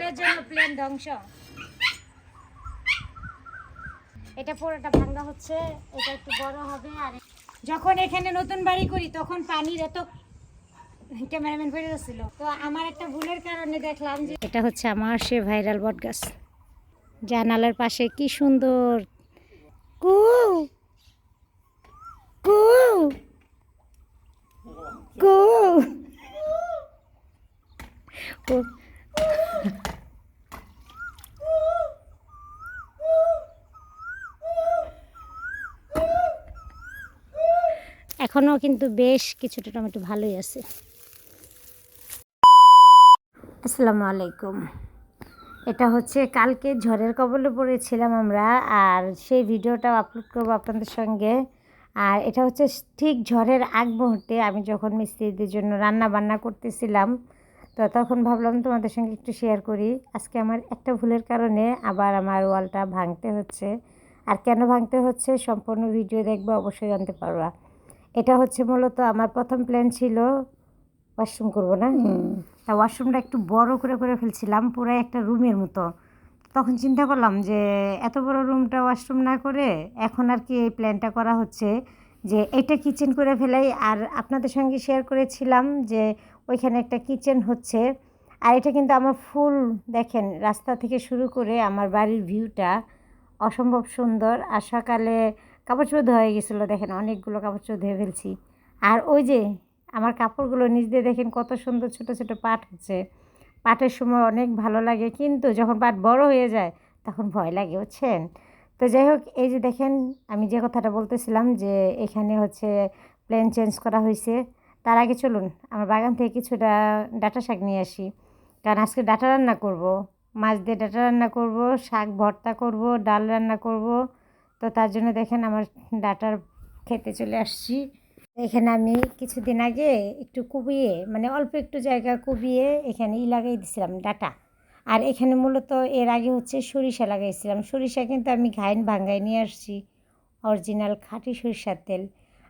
ফুলের জন্য প্লেন ধ্বংস। এটা পুরোটা ভাঙ্গা হচ্ছে, এটা একটু বড় হবে, আর যখন এখানে নতুন বাড়ি করি, তখন পানির এত ক্যামেরাম্যান বেড়ে যাচ্ছিল। তো আমার একটা ভুলের কারণে দেখলাম যে এটা হচ্ছে আমার সে ভাইরাল বট গাছ। জানালার পাশে কি সুন্দর। কু কু কু ও এখনও কিন্তু বেশ কিছুটা টমেটো ভালোই আছে। আসসালামু আলাইকুম। এটা হচ্ছে কালকে ঝড়ের কবলে পড়েছিলাম আমরা, আর সেই ভিডিওটা আপলোড করব আপনাদের সঙ্গে। আর এটা হচ্ছে ঠিক ঝড়ের আগ মুহূর্তে আমি যখন মিস্ত্রিদের জন্য রান্না বান্না করতেছিলাম তো তখন ভাবলাম তোমাদের সঙ্গে একটু শেয়ার করি। আজকে আমার একটা ভুলের কারণে আবার আমার ওয়ালটা ভাঙতে হচ্ছে। আর কেন ভাঙতে হচ্ছে সম্পূর্ণ ভিডিও দেখবে অবশ্যই জানতে পারবা। এটা হচ্ছে মূলত আমার প্রথম প্ল্যান ছিল ওয়াশরুম করব না? তা ওয়াশরুমটা একটু বড় করে করে ফেলছিলাম পুরো একটা রুমের মতো। তখন চিন্তা করলাম যে এত বড় রুমটা ওয়াশরুম না করে এখন আর কি এই প্ল্যানটা করা হচ্ছে। যে এটা কিচেন করে ফেলাই। আর আপনাদের সঙ্গে শেয়ার করেছিলাম যে ওইখানে একটা কিচেন হচ্ছে। আর এটা কিন্তু আমার ফুল, দেখেন, রাস্তা থেকে শুরু করে আমার বাড়ির ভিউটা অসম্ভব সুন্দর। আর সকালে কাপড় চোপড় হয়ে গেছিল, দেখেন, অনেকগুলো কাপড় চোপড় ধুয়ে ফেলছি। আর ওই যে আমার কাপড়গুলো নিচ দিয়ে দেখেন কত সুন্দর ছোট ছোট পাট হচ্ছে। পাটের সময় অনেক ভালো লাগে, কিন্তু যখন পাট বড় হয়ে যায়, তখন ভয় লাগে, বুঝছেন? তো যাই হোক, এই যে দেখেন, আমি যে কথাটা বলতেছিলাম যে এখানে হচ্ছে প্লেন চেঞ্জ করা হয়েছে তার আগে চলুন, আমার বাগান থেকে কিছুটা ডাটা শাক নিয়ে আসি। কারণ আজকে ডাটা রান্না করব, মাছ দিয়ে ডাটা রান্না করব, শাক ভর্তা করব, ডাল রান্না করব। তো তার জন্য দেখেন, আমার ডাটার খেতে চলে আসছি। এখানে আমি কিছুদিন আগে একটু কুবিয়ে মানে অল্প একটু জায়গা কুবিয়ে এখানে ই লাগাই দিয়েছিলাম ডাটা। আর এখানে মূলত এর আগে হচ্ছে সরিষা লাগাইছিলাম। সরিষা কিন্তু আমি ঘাইন ভাঙ্গাই নিয়ে আসছি। অরিজিনাল খাঁটি সরিষার তেল।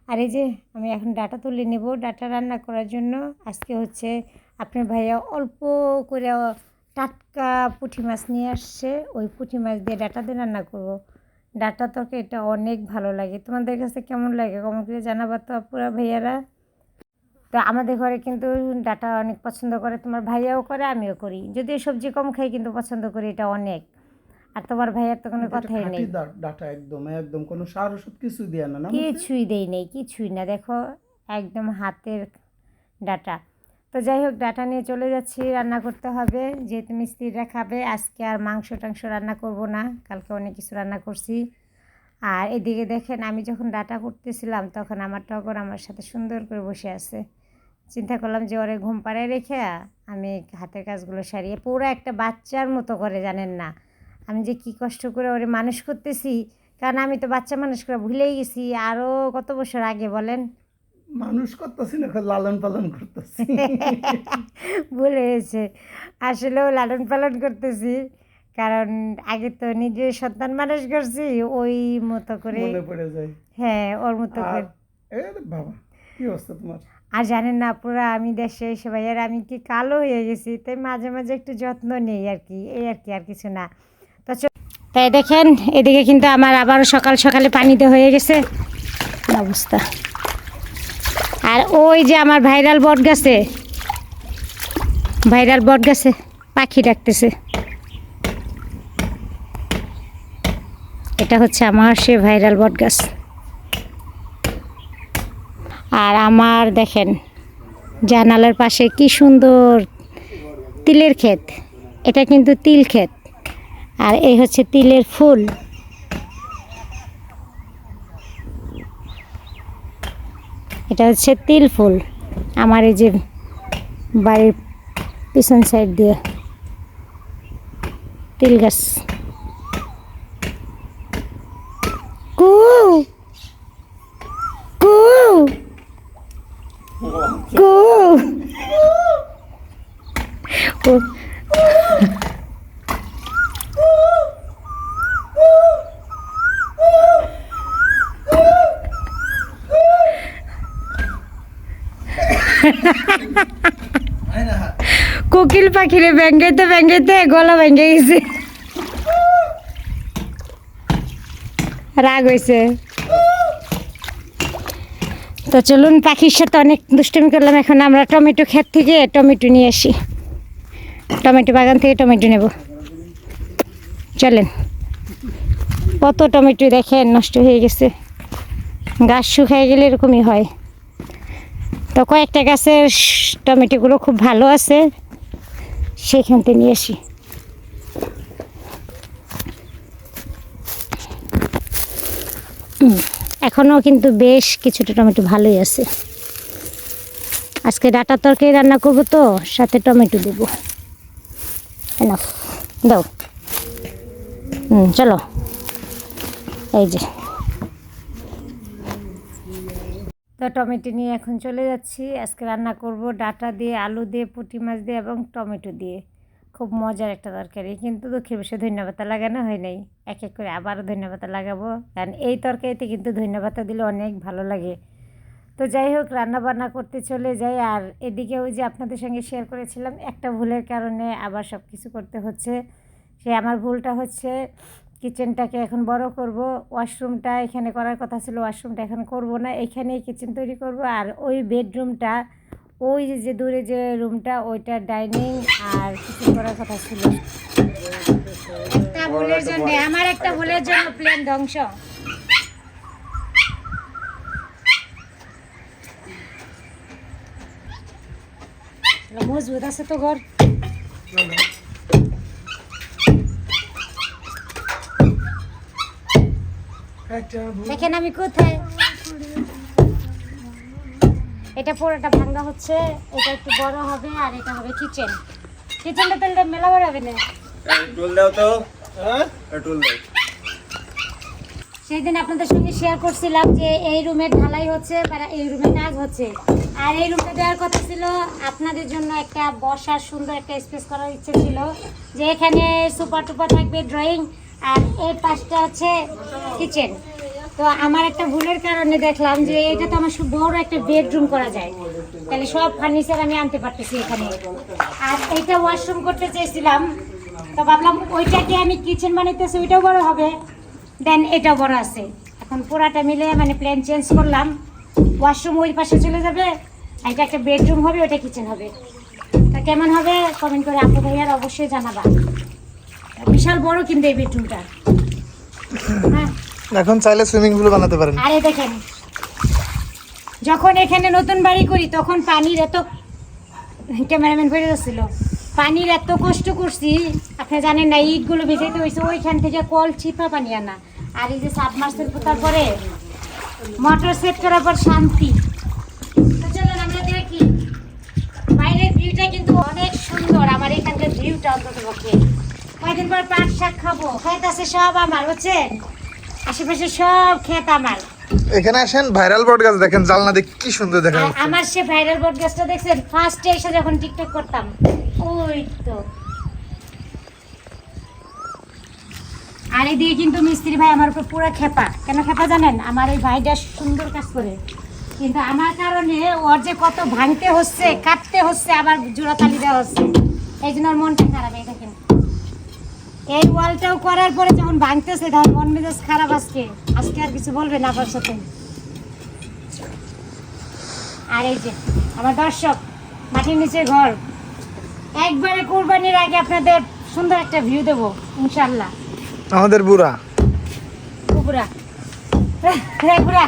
আর এই যে আমি এখন ডাটা তুলে নেব। ডাটা রান্না করার জন্য আজকে হচ্ছে আপনার ভাইয়া অল্প করে টাটকা পুঁটি মাছ নিয়ে আসছে। ওই পুঁটি মাছ দিয়ে ডাটা দিয়ে রান্না করব। ডাটা তোকে এটা অনেক ভালো লাগে। তোমাদের কাছে কেমন লাগে? কমন করে জানাবা তো পুরা ভাইয়ারা। তো আমাদের ঘরে কিন্তু ডাটা অনেক পছন্দ করে তোমার ভাইয়াও করে আমিও করি। যদিও সবজি কম খাই কিন্তু পছন্দ করি এটা অনেক। আর তোমার ভাইয়ার তো কোনো কথাই নেই। ডাটা একদম একদম কোনো সার ওষুধ কিছু দিয়ে না না কিছুই দেই নেই কিছুই না। দেখো একদম হাতের ডাটা। তো যাই হোক ডাটা নিয়ে চলে যাচ্ছি রান্না করতে হবে। যেহেতু মিস্ত্রিরা খাবে আজকে আর মাংস টাংস রান্না করব না কালকে অনেক কিছু রান্না করছি। আর এদিকে দেখেন আমি যখন ডাটা করতেছিলাম তখন আমার টগর আমার সাথে সুন্দর করে বসে আছে। চিন্তা করলাম যে ওরে ঘুম পাড়ায় রেখে আমি হাতের কাজগুলো সারিয়ে পুরো একটা বাচ্চার মতো করে জানেন না। আমি যে কি কষ্ট করে ওরে মানুষ করতেছি কারণ আমি তো বাচ্চা মানুষ করে ভুলেই গেছি। আরও কত বছর আগে বলেন? মানুষ করতেছি না লালন পালন করতেছি। ভুলে গেছে আসলেও লালন পালন করতেছি কারণ আগে তো নিজের সন্তান মানুষ করছি ওই মতো করে পড়ে যায়। হ্যাঁ ওর মতো করে। বাবা কি অবস্থা তোমার? আর জানেন না, পুরো আমি দেশে এসে ভাইয়ার আমি কি কালো হয়ে গেছি, তাই মাঝে মাঝে একটু যত্ন নেই আর কি, এই আর কি, আর কিছু না। তো তাই দেখেন, এদিকে কিন্তু আমার আবারও সকাল সকালে পানিতে হয়ে গেছে। অবস্থা? আর ওই যে আমার ভাইরাল বট গাছে, ভাইরাল বট গাছে পাখি ডাকতেছে। এটা হচ্ছে আমার সে ভাইরাল বট গাছ। আর আমার দেখেন, জানালার পাশে কি সুন্দর তিলের ক্ষেত। এটা কিন্তু তিল ক্ষেত। আর এই হচ্ছে তিলের ফুল। এটা হচ্ছে তিল ফুল। আমার এই যে বাড়ির পিছন সাইড দিয়ে তিল গাছ কু কু কু ও কোকিল পাখিরে ব্যাঙ্গাইতে ব্যাঙ্গাইতে গলা ভেঙে গেছে। রাগ হয়েছে তো চলুন, পাখির সাথে অনেক দুষ্টুমি করলাম, এখন আমরা টমেটো ক্ষেত থেকে টমেটো নিয়ে আসি। টমেটো বাগান থেকে টমেটো নেব। চলেন। কত টমেটো দেখেন, নষ্ট হয়ে গেছে। গাছ শুকায় গেলে এরকমই হয়। তো কয়েকটা গাছের টমেটোগুলো খুব ভালো আছে। সেইখান থেকে নিয়ে আসি। এখনও কিন্তু বেশ কিছুটা টমেটো ভালোই আছে। আজকে ডাটা তরকারি রান্না করব তো, সাথে টমেটো দেবো। দাও। হুম চলো। এই যে। তো টমেটো নিয়ে এখন চলে যাচ্ছি। আজকে রান্না করব ডাটা দিয়ে, আলু দিয়ে, পুঁটি মাছ দিয়ে এবং টমেটো দিয়ে। খুব মজার একটা তরকারি। কিন্তু দুঃখের বিষয়ে ধন্যবাদ লাগানো হয় নাই। এক এক করে আবারও ধন্যবাদ লাগাবো। কারণ এই তরকারিতে কিন্তু ধন্যবাদ দিলে অনেক ভালো লাগে। তো যাই হোক রান্না বান্না করতে চলে যাই। আর এদিকে ওই যে আপনাদের সঙ্গে শেয়ার করেছিলাম, একটা ভুলের কারণে আবার সব কিছু করতে হচ্ছে। সে আমার ভুলটা হচ্ছে কিচেনটাকে এখন বড় করব, ওয়াশরুমটা এখানে করার কথা ছিল, ওয়াশরুমটা এখন করব না, এখানেই কিচেন তৈরি করব। আর ওই বেডরুমটা, ওই যে দূরে যে রুমটা, ওইটা ডাইনিং আর কিছু করার কথা ছিল। আমার একটা ভুলের জন্য প্লেন ধ্বংস। মজবুত আছে তো ঘর। দেখেন আমি কোথায়? এটা পুরোটা ভাঙ্গা হচ্ছে এটা একটু বড় হবে আর এটা হবে কিচেন কিচেনটা তাহলে মেলা বড় হবে না। টুল দাও তো। টুল দাও। সেই দিন আপনাদের সঙ্গে শেয়ার করছিলাম যে এই রুমের ঢালাই হচ্ছে মানে এই রুমে কাজ হচ্ছে। আর এই রুমটা দেওয়ার কথা ছিল আপনাদের জন্য একটা বসার সুন্দর একটা স্পেস করার ইচ্ছে ছিল যে এখানে সুপার টুপার থাকবে ড্রয়িং আর এই পাশটা হচ্ছে কিচেন তো আমার একটা ভুলের কারণে দেখলাম যে এটা তো আমার বড় একটা বেডরুম করা যায়। তাহলে সব ফার্নিচার আমি আনতে পারতেছি এখানে। আর এইটা ওয়াশরুম করতে চেয়েছিলাম। তো ভাবলাম ওইটাকে আমি কিচেন বানাইতেছি, ওইটাও বড় হবে। দেন এটাও বড় আছে। এখন পুরাটা মিলে মানে প্ল্যান চেঞ্জ করলাম। ওয়াশরুম ওই পাশে চলে যাবে। এটা একটা বেডরুম হবে, ওটা কিচেন হবে। তা কেমন হবে? কমেন্ট করে আপু ভাইয়ার অবশ্যই জানাবা। বিশাল বড় কিন্তু এই বেডরুমটা। হ্যাঁ। এখন চাইলে সুইমিং পুল বানাতে পারেন। আরে দেখেন যখন এখানে নতুন বাড়ি করি তখন পানির এত ক্যামেরাম্যান বেড়ে যাচ্ছিল। পানির এত কষ্ট করছি আপনি জানেন না ইটগুলো ভেজাইতে হয়েছে ওইখান থেকে কল চিপা পানি আনা। আর এই যে সাবমার্সেল পোতার পরে মোটর সেট করার পর শান্তি। তো চলুন আমরা দেখি। বাইরের ভিউটা কিন্তু অনেক সুন্দর আমার এখানকার ভিউটা অন্তত পক্ষে কয়দিন পর পাট শাক খাব? ক্ষেত আছে সব আমার বুঝছেন? আশেপাশে সব ক্ষেত আমার। এখানে আসেন ভাইরাল বট গাছ দেখেন জালনা দেখে কি সুন্দর দেখা যাচ্ছে। আমার সে ভাইরাল পডকাস্টটা দেখছেন? ফার্স্টে এসে যখন টিকটক করতাম ওই তো। আর এদিকে কিন্তু মিস্ত্রি ভাই আমার উপর পুরো খেপা। কেন খেপা জানেন? আমার এই ভাইটা সুন্দর কাজ করে। কিন্তু আমার কারণে ওর যে কত ভাঙতে হচ্ছে কাটতে হচ্ছে আবার জোড়া তালি দেওয়া হচ্ছে। এই জন্য ওর মনটা খারাপ এই দেখেন। এই ওয়ালটাও করার পরে যখন ভাঙতেছে তখন মন মেজাজ খারাপ আজকে। আজকে আর কিছু বলবে না আমার সাথে। আর এই যে আমার দর্শক মাটির নিচে ঘর। একবারে কোরবানির আগে আপনাদের সুন্দর একটা ভিউ দেবো ইনশাল্লাহ আমাদের বুড়া। বুড়া। টাটা